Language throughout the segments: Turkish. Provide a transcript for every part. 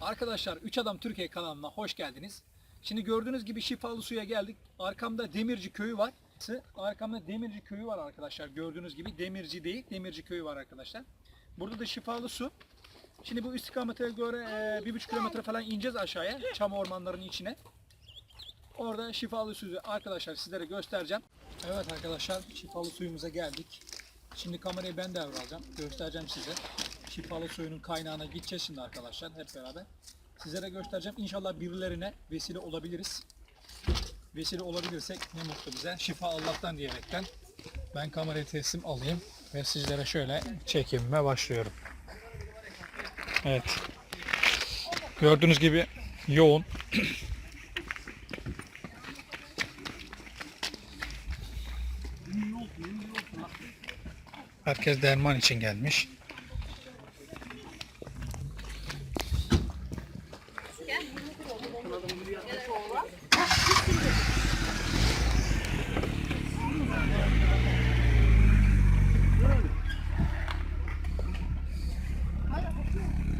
Arkadaşlar 3 Adam Türkiye kanalına hoş geldiniz. Şimdi gördüğünüz gibi şifalı suya geldik. Arkamda Demirci köyü var. Arkamda Demirci köyü var arkadaşlar. Gördüğünüz gibi Demirci değil, Demirci köyü var arkadaşlar. Burada da şifalı su. Şimdi bu istikamete göre e, bir buçuk kilometre falan ineceğiz aşağıya. Çam ormanlarının içine. Orada şifalı suyu arkadaşlar sizlere göstereceğim. Evet arkadaşlar şifalı suyumuza geldik. Şimdi kamerayı ben devralacağım. Göstereceğim size. Şifalı suyunun kaynağına gideceğiz şimdi arkadaşlar hep beraber. Sizlere göstereceğim. İnşallah birilerine vesile olabiliriz. Vesile olabilirsek ne mutlu bize. Şifa Allah'tan diyerekten ben kamerayı teslim alayım ve sizlere şöyle çekimime başlıyorum. Evet. Gördüğünüz gibi yoğun. Herkes derman için gelmiş.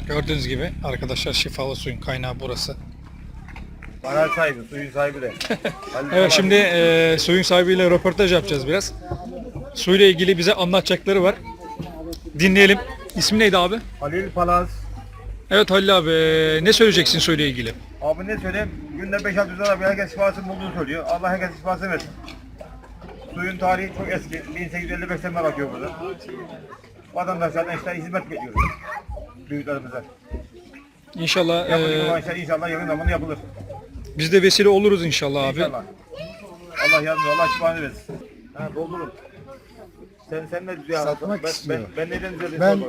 Gördüğünüz gibi arkadaşlar şifalı suyun kaynağı burası. Kanal sahibi, suyun sahibi de. Evet şimdi e, suyun sahibiyle röportaj yapacağız biraz. Suyla ilgili bize anlatacakları var. Dinleyelim. İsmi neydi abi? Halil Palaz. Evet Halil abi ne söyleyeceksin suyla ilgili? Abi ne söyleyeyim? Günde 5-600 lira bir herkes şifasını bulduğunu söylüyor. Allah herkes şifasını versin. Suyun tarihi çok eski. 1855 seneden akıyor burada. Vatandaşlardan işte hizmet bekliyoruz. Büyüklerimize. İnşallah Yapılacak e, olan şey inşallah yakın zamanda yapılır. biz de vesile oluruz inşallah abi. İnşallah. Allah yardımcı, Allah şifanı versin. Ha doldurun. Sen sen ne düzeye Satmak ben, istiyor. ben, ben neden düzeldim? Ben-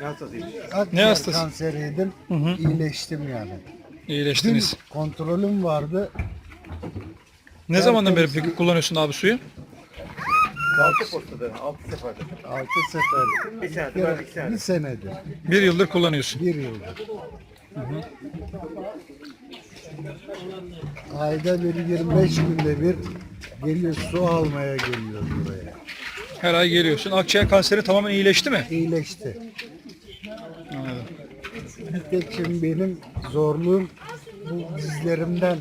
Ne hastasıyım? Akciğer hastası? kanseriydim. Hı hı. İyileştim yani. Dün İyileştiniz. kontrolüm vardı. Ne zamandan beri peki kullanıyorsun abi suyu? Altı postada, altı seferde. 6 sefer. Bir senedir, Bir, ben iki senedir. bir senedir. Bir yıldır kullanıyorsun. Bir yıldır. Ayda bir 25 günde bir geliyor su almaya geliyor buraya. Her ay geliyorsun. Akciğer kanseri tamamen iyileşti mi? İyileşti. Tek şimdi benim zorluğum bu dizlerimden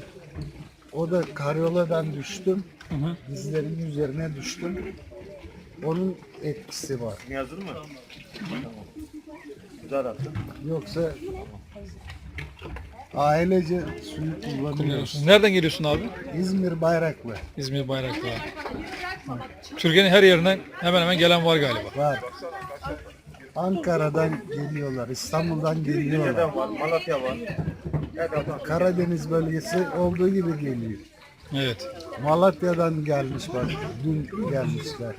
o da karyoladan düştüm. Hı hı. Dizlerimin üzerine düştüm. Onun etkisi var. Yazdın mı? Güzel attın. Yoksa ailece suyu kullanıyoruz. Kullanıyorsun. Nereden geliyorsun abi? İzmir Bayraklı İzmir Bayraklı. Türkiye'nin her yerinden hemen hemen gelen var galiba. var. Ankara'dan geliyorlar, İstanbul'dan geliyorlar. Var, Malatya var. Karadeniz bölgesi olduğu gibi geliyor. Evet. Malatya'dan gelmiş bak, dün gelmişler.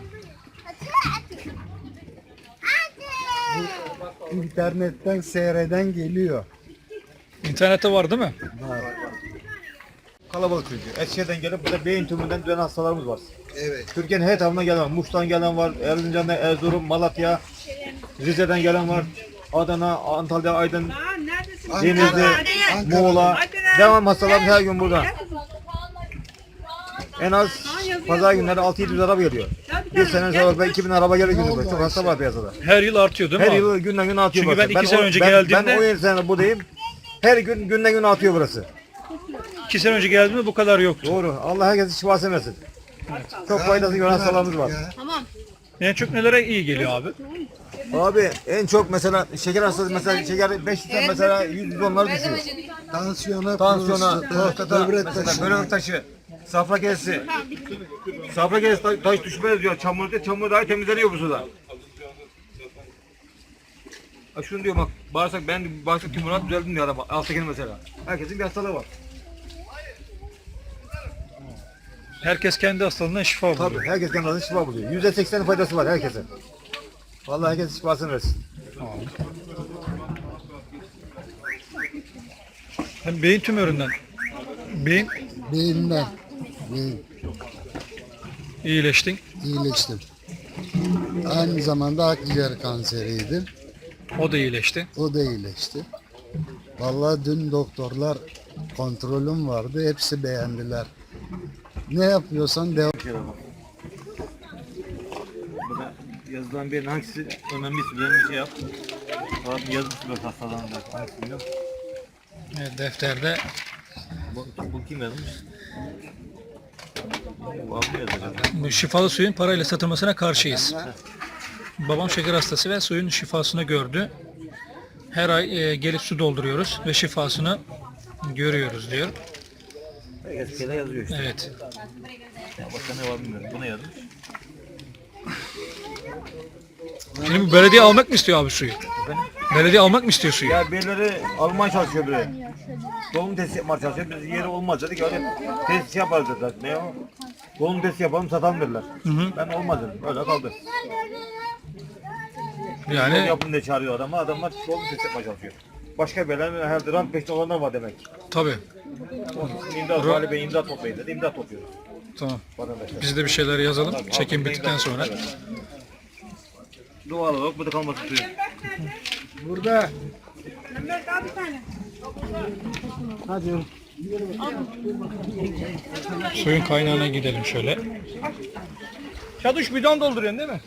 Bu internetten seyreden geliyor. İnternette var değil mi? Var. Kalabalık çünkü. Eskişehir'den gelip burada beyin tümünden dönen hastalarımız var. Evet. Türkiye'nin her tarafından gelen var. Muş'tan gelen var, Erzincan'dan, Erzurum, Malatya, Rize'den gelen var. Adana, Antalya, Aydın, Denizli, Muğla. Devam hastalarımız her gün burada. En az pazar günleri 6-700 araba geliyor. Bir sene sonra ben 2000 araba geliyor günlük. Çok hasta var piyasada. Her yıl artıyor değil mi Her abi? yıl günden güne atıyor Çünkü ben iki sene o- önce ben, geldiğimde- Ben 17 sene buradayım. Her gün günden güne atıyor burası. İki sene önce geldiğimde bu kadar yoktu. Doğru. Allah herkese şifa versin. Çok faydası gören hastalarımız var. En çok nelere iyi geliyor abi? Abi en çok mesela şeker hastası mesela şeker 500'den mesela 100 onları düşüyor. Tansiyona, Tansiyona, prostata, böbrek taşı. böbrek taşı, safra kesesi. Safra kesesi taş, taş düşmez diyor. Çamur diyor. Çamur dahi temizleniyor bu suda. Ha şunu diyor bak bağırsak ben bağırsak tümörü düzeldim diyor adam. Alttaki'nin mesela. Herkesin bir hastalığı var. Herkes kendi hastalığından şifa buluyor. Tabii herkes kendine şifa buluyor. %80 faydası var herkese. Vallahi herkes şifasını versin. Hem beyin tümöründen. Beyin Beyinden beyin iyileştin. iyileştim. Aynı zamanda akciğer kanseriydim. O da iyileşti. O da iyileşti. Vallahi dün doktorlar kontrolüm vardı. Hepsi beğendiler. Ne yapıyorsan devam. Yazılan bir hangisi önemli bir şey yap. Yazısı böyle hastalandı. Hangisi biliyor musun? Evet, defterde Bu, bu kim yazmış? Bu abi yazacak. bu şifalı suyun parayla satılmasına karşıyız. Babam şeker hastası ve suyun şifasını gördü. Her ay e, gelip su dolduruyoruz ve şifasını görüyoruz diyor. Kere yazıyor işte. Evet. Ya başka ne var bilmiyorum. Bu ne yazmış? Şimdi bu belediye almak mı istiyor abi suyu? Belediye almak mı istiyor suyu? Ya birileri almaya çalışıyor biri. Dolum testi yapmaya çalışıyor. Biz yeri olmaz dedik. Öyle test yaparız dediler. Ne o? Dolum testi yapalım satalım dediler. Ben olmaz dedim. Öyle kaldı. Yani yapın diye çağırıyor adamı. Adamlar dolum testi yapmaya çalışıyor. Başka birilerinin herhalde rant peşinde olanlar var demek. tabii. İmdat, Vali Bey imdat toplayın dedi. İmdat topluyoruz Tamam. Biz de bir şeyler yazalım. Çekim bittikten sonra. Evet. Doğal olarak burada kalması suyu. Burada. Suyun kaynağına gidelim şöyle. Çaduş bidon dolduruyorsun değil mi?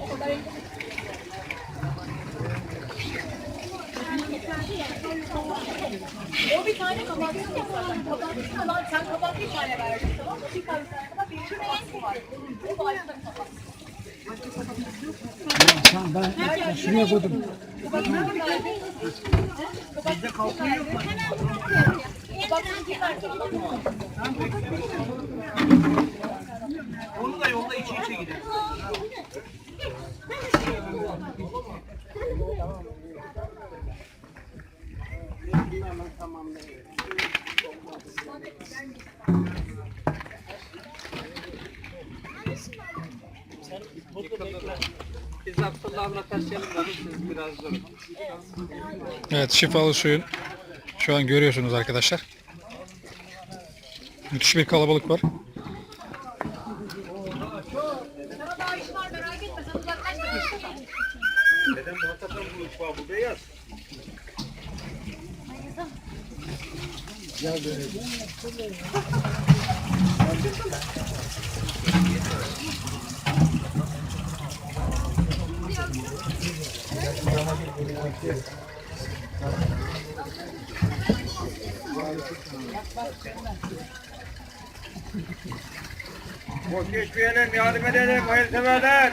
O bir tane kapatsın ya zaten. Kapatsın lan sen kapat bir tane verdin tamam mı? Bir tane sen kapat bir tane eski var. Bu başta kapat. Bizde kalkıyor yok mu? Kapatsın bir tane kapat. Onu da yolda içi içe Evet şifalı suyun şu an görüyorsunuz arkadaşlar. Müthiş bir kalabalık var. Sana daha iş var merak etme sen uzaklaşma. Neden bu hakikaten bu iş var bu beyaz? Boş geçmeyelim, yardım edelim, hayırseverler.